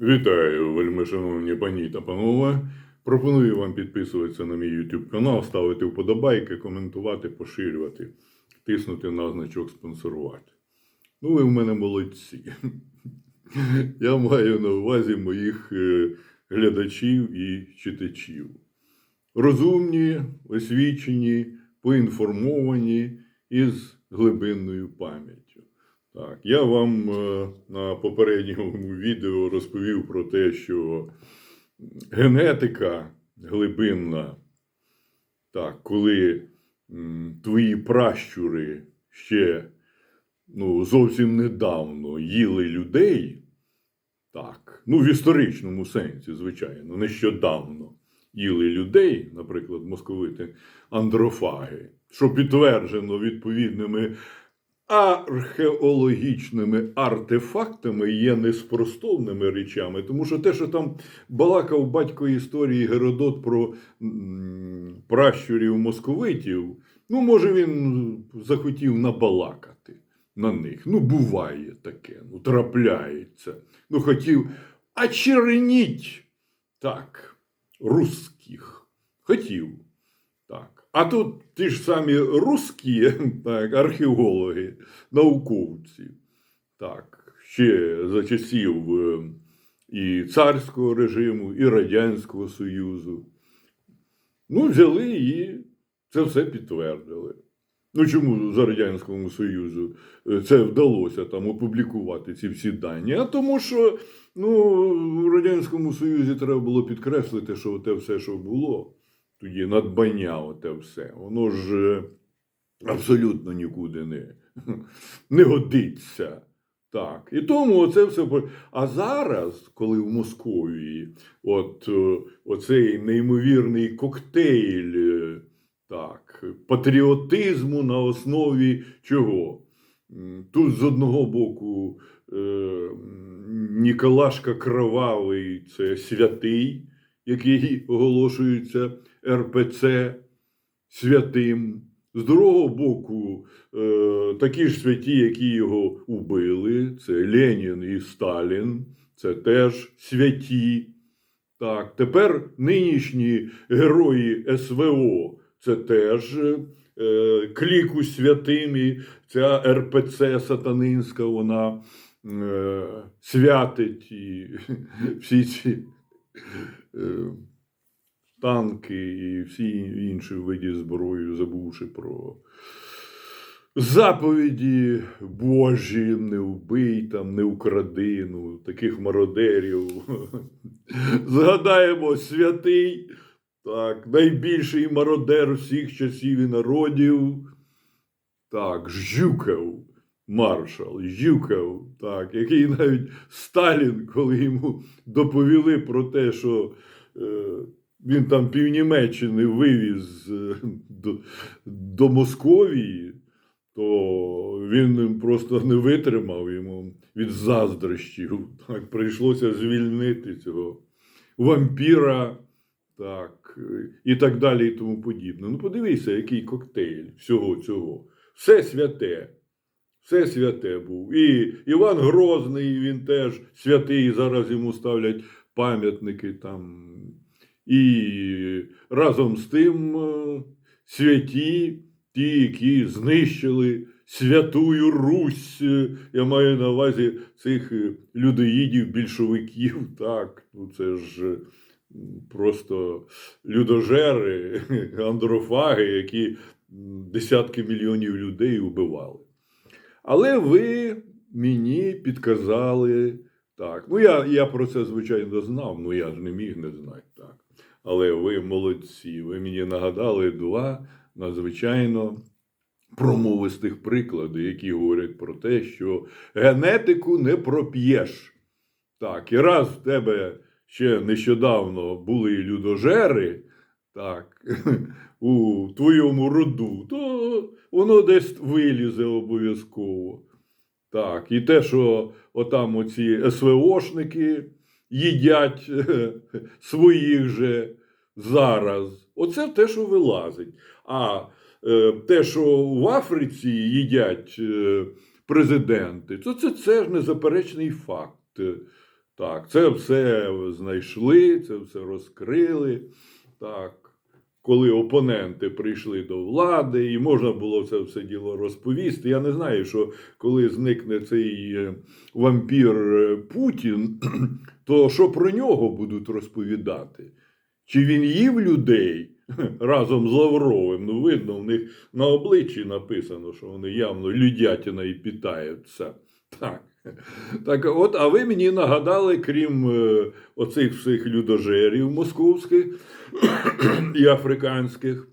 Вітаю, вельми шановні пані та панове. Пропоную вам підписуватися на мій YouTube канал, ставити вподобайки, коментувати, поширювати, тиснути на значок спонсорувати. Ну, ви в мене молодці. Я маю на увазі моїх е, глядачів і читачів. Розумні, освічені, поінформовані і з глибинною пам'яттю. Так, я вам е, на попередньому відео розповів про те, що генетика глибинна, так, коли твої пращури ще ну, зовсім недавно їли людей, так, ну в історичному сенсі, звичайно, нещодавно їли людей, наприклад, московити андрофаги, що підтверджено відповідними археологічними артефактами є неспростовними речами, тому що те, що там балакав батько історії Геродот про пращурів московитів, ну, може, він захотів набалакати на них. Ну, буває таке, ну, трапляється. Ну, хотів очерніть так, русських. Хотів. Так. А тут ті ж самі русські так, археологи, науковці, так, ще за часів е, і царського режиму, і Радянського Союзу. Ну, взяли і це все підтвердили. Ну, чому за Радянському Союзу е, це вдалося там опублікувати ці всі дані? А тому, що ну, в Радянському Союзі треба було підкреслити, що те все, що було, тоді надбання, оте все, воно ж е, абсолютно нікуди не, не годиться. Так. І тому це все. А зараз, коли в Московії, от е, оцей неймовірний коктейль е, так, патріотизму на основі чого? Тут з одного боку е, Ніколашка Кровавий це святий, який оголошується РПЦ святим. З другого боку, е, такі ж святі, які його убили, це Ленін і Сталін, це теж святі. Так, тепер нинішні герої СВО це теж е, кліку святими, ця РПЦ сатанинська, вона е, святить і всі ці е, танки і всі інші види зброї, забувши про заповіді Божі, не вбий там, не укради, ну, таких мародерів. Згадаємо святий, так, найбільший мародер всіх часів і народів. Так, Жюков, маршал, Жюков, так, який навіть Сталін, коли йому доповіли про те, що е, він там півнімеччини вивіз е, до, до Московії, то він просто не витримав йому від заздрощів. Так, прийшлося звільнити цього вампіра, так, і так далі, і тому подібне. Ну, подивися, який коктейль всього цього. Все святе. Все святе був. І Іван Грозний, він теж святий, зараз йому ставлять пам'ятники там. І разом з тим е, святі, ті, які знищили святую Русь. Е, Я маю на увазі цих е, людоїдів, більшовиків. Так, ну це ж просто людожери, андрофаги, які десятки мільйонів людей вбивали. Але ви мені підказали так. Ну, я, я про це, звичайно, знав, ну я ж не міг не знати так. Але ви молодці. Ви мені нагадали два надзвичайно промовистих приклади, які говорять про те, що генетику не проп'єш. Так, і раз в тебе ще нещодавно були людожери, так, у твоєму роду, то воно десь вилізе обов'язково. Так, і те, що отам оці СВОшники їдять своїх же зараз, оце те, що вилазить. А е, те, що в Африці їдять е, президенти, то це, це ж незаперечний факт. Так, це все знайшли, це все розкрили. Так. Коли опоненти прийшли до влади, і можна було це все діло розповісти. Я не знаю, що коли зникне цей е, вампір е, Путін, то що про нього будуть розповідати? Чи він їв людей разом з Лавровим? Ну, видно, в них на обличчі написано, що вони явно людятина і питаються. Так. Так, от, а ви мені нагадали, крім е, оцих всіх людожерів московських і африканських,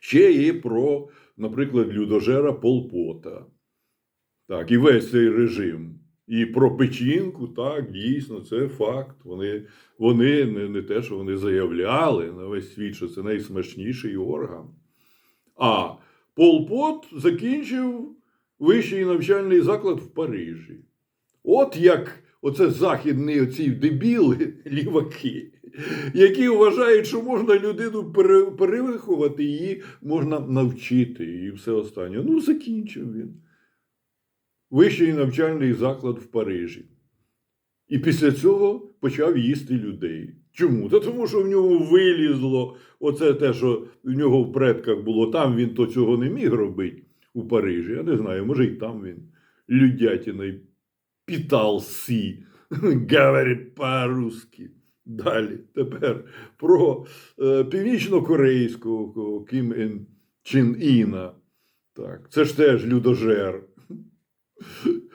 ще і про, наприклад, людожера Полпота. Так, і весь цей режим. І про печінку, так, дійсно, це факт. Вони, вони не, не те, що вони заявляли на весь світ, що це найсмачніший орган. А Полпот закінчив вищий навчальний заклад в Парижі. От як оце західні оці дебіли, ліваки, які вважають, що можна людину перевиховати, її можна навчити і все останнє. Ну, закінчив він. Вищий навчальний заклад в Парижі. І після цього почав їсти людей. Чому? Та тому, що в нього вилізло оце те, що в нього в предках було. Там він то цього не міг робити у Парижі. Я не знаю, може, і там він людятиной питался, говорить по-русски. Далі, тепер про е, північно-корейського Кім Ін Чин Іна. Так, це ж теж людожер.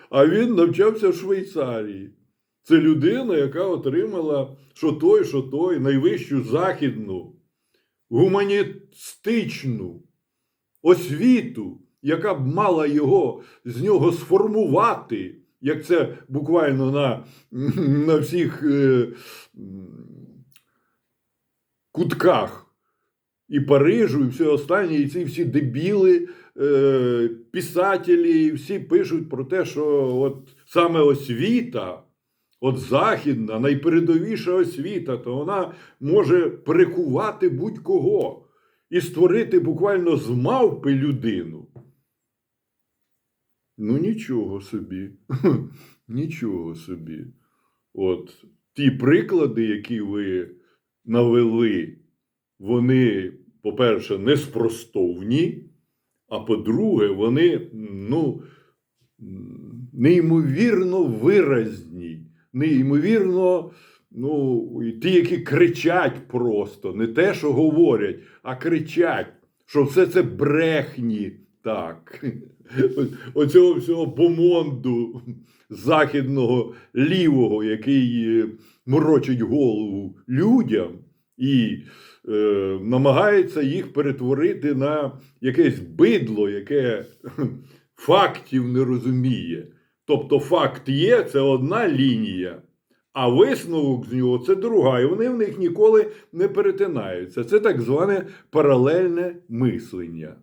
А він навчався в Швейцарії. Це людина, яка отримала що той, що той, найвищу західну, гуманістичну освіту, яка б мала його з нього сформувати, як це буквально на, на всіх е, кутках і Парижу, і все останнє, і ці всі дебіли, е, писателі, всі пишуть про те, що от саме освіта, от західна, найпередовіша освіта, то вона може перекувати будь-кого і створити буквально з мавпи людину. Ну, нічого собі. Нічого собі. От ті приклади, які ви навели, вони, по-перше, неспростовні, а по-друге, вони ну, неймовірно виразні, неймовірно, ну, і ті, які кричать просто, не те, що говорять, а кричать, що все це брехні. Так. Оцього всього бомонду західного лівого, який е, морочить голову людям і е, намагається їх перетворити на якесь бидло, яке фактів не розуміє. Тобто факт є, це одна лінія, а висновок з нього це друга, і вони в них ніколи не перетинаються. Це так зване паралельне мислення.